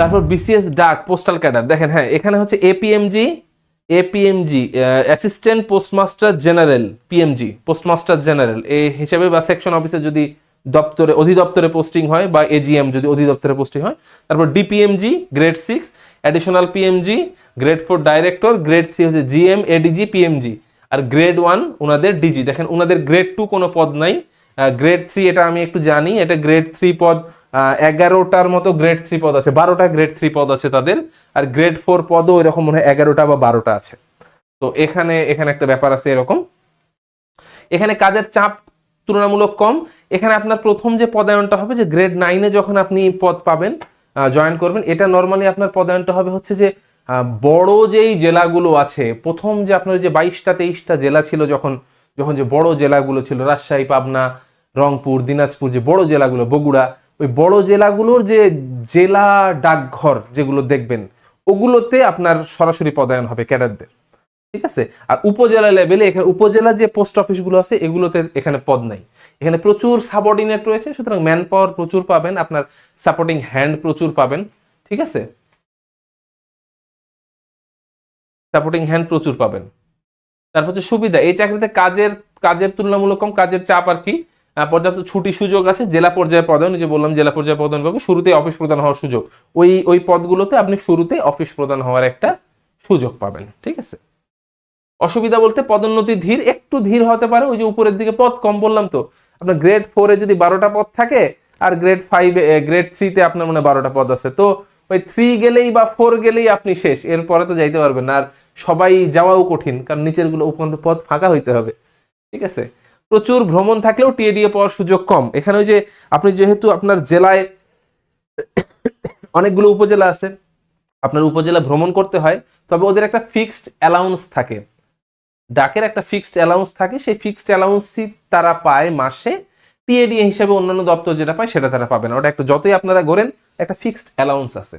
তারপর বিসিএস ডাক postal cadre দেখেন হ্যাঁ এখানে হচ্ছে APMG APMG assistant postmaster general PMG postmaster general এই হিসেবে বা সেকশন অফিসে যদি দপ্তরে, অধিদপ্তরে পোস্টিং হয় বা এজিএম যদি অধিদপ্তরে পোস্টিং হয়, তারপর DPMG grade six additional PMG grade four director grade three হচ্ছে জিএম এডিজি পিএমজি আর গ্রেড ওয়ান ওনাদের ডিজি দেখেন, ওনাদের গ্রেড টু কোনো পদ নাই। গ্রেড থ্রি এটা আমি একটু জানি, এটা গ্রেড থ্রি পদ এগারোটার মতো গ্রেড থ্রি পদ আছে, বারোটা গ্রেড থ্রি পদ আছে তাদের, আর গ্রেড ফোর পদও এরকম মনে হয় এগারোটা বা বারোটা আছে। তো এখানে এখানে একটা ব্যাপার আছে এরকম। এখানে কাজের চাপ তুলনামূলক কম। এখানে আপনার প্রথম যে পদায়নটা হবে যে গ্রেড নাইনে যখন আপনি পদ পাবেন জয়েন করবেন, এটা নর্মালি আপনার পদায়নটা হবে হচ্ছে যে বড় যেই জেলাগুলো আছে, প্রথম যে আপনার যে বাইশটা তেইশটা জেলা ছিল যখন যখন যে বড় জেলাগুলো ছিল, রাজশাহী, পাবনা, রংপুর, দিনাজপুর, যে বড় জেলাগুলো, বগুড়া ওই বড় জেলাগুলোর যে জেলা ডাকঘর যেগুলো দেখবেন, ওগুলোতে আপনার সরাসরি পদায়ন হবে ক্যাডারদের। ঠিক আছে? আর উপজেলা লেভেলে এখানে উপজেলা যে পোস্ট অফিসগুলো আছে, এগুলোতে এখানে পদ নাই। এখানে প্রচুর সাবঅর্ডিনেট রয়েছে, সুতরাং ম্যান পাওয়ার প্রচুর পাবেন, আপনার সাপোর্টিং হ্যান্ড প্রচুর পাবেন। ঠিক আছে? সাপোর্টিং হ্যান্ড প্রচুর পাবেন। তারপর হচ্ছে সুবিধা, এই চাকরিতে কাজের কাজের তুলনামূলক কম, কাজের চাপ আর কি? পর্যাপ্ত ছুটি সুযোগ আছে, জেলা পর্যায়ে এই যে বললাম জেলা পর্যায়ে পদায়ন পাবো শুরুতে অফিস প্রদান হওয়ার সুযোগ। ওই ওই পদগুলোতে আপনি শুরুতে অফিস প্রদান হওয়ার একটা সুযোগ পাবেন, ঠিক আছে? অসুবিধা বলতে পদোন্নতি ধীর, একটু ধীর হতে পারে, ওই যে উপরের দিকে পদ কম বললাম তো। আপনার গ্রেড ফোরে যদি বারোটা পদ থাকে, আর গ্রেড ফাইভে গ্রেড থ্রিতে আপনার মনে বারোটা পদ আছে। তো ওই থ্রি গেলেই বা ফোর গেলেই আপনি শেষ, এরপরে তো যাইতে পারবেন আর সবাই যাওয়াও কঠিন, কারণ নিচেরগুলো উপরন্ত পদ ফাঁকা হইতে হবে, ঠিক আছে? প্রচুর ভ্রমণ থাকলেও টিএডিএ পাওয়ার সুযোগ কম। এখানে ওই যে আপনি যেহেতু আপনার জেলায় অনেকগুলো উপজেলা আছে, আপনার উপজেলা ভ্রমণ করতে হয়, তবে ওদের একটা ফিক্সড অ্যালাউন্স থাকে। ডাকের একটা ফিক্সড অ্যালাউন্স থাকে, সেই ফিক্সড অ্যালাউন্সই তারা পায় মাসে। টিএডি হিসেবে অন্যান্য দপ্তর যেটা পায় সেটা তারা পাবে না। ওটা একটা যতই আপনারা গড়েন একটা ফিক্সড অ্যালাউন্স আছে।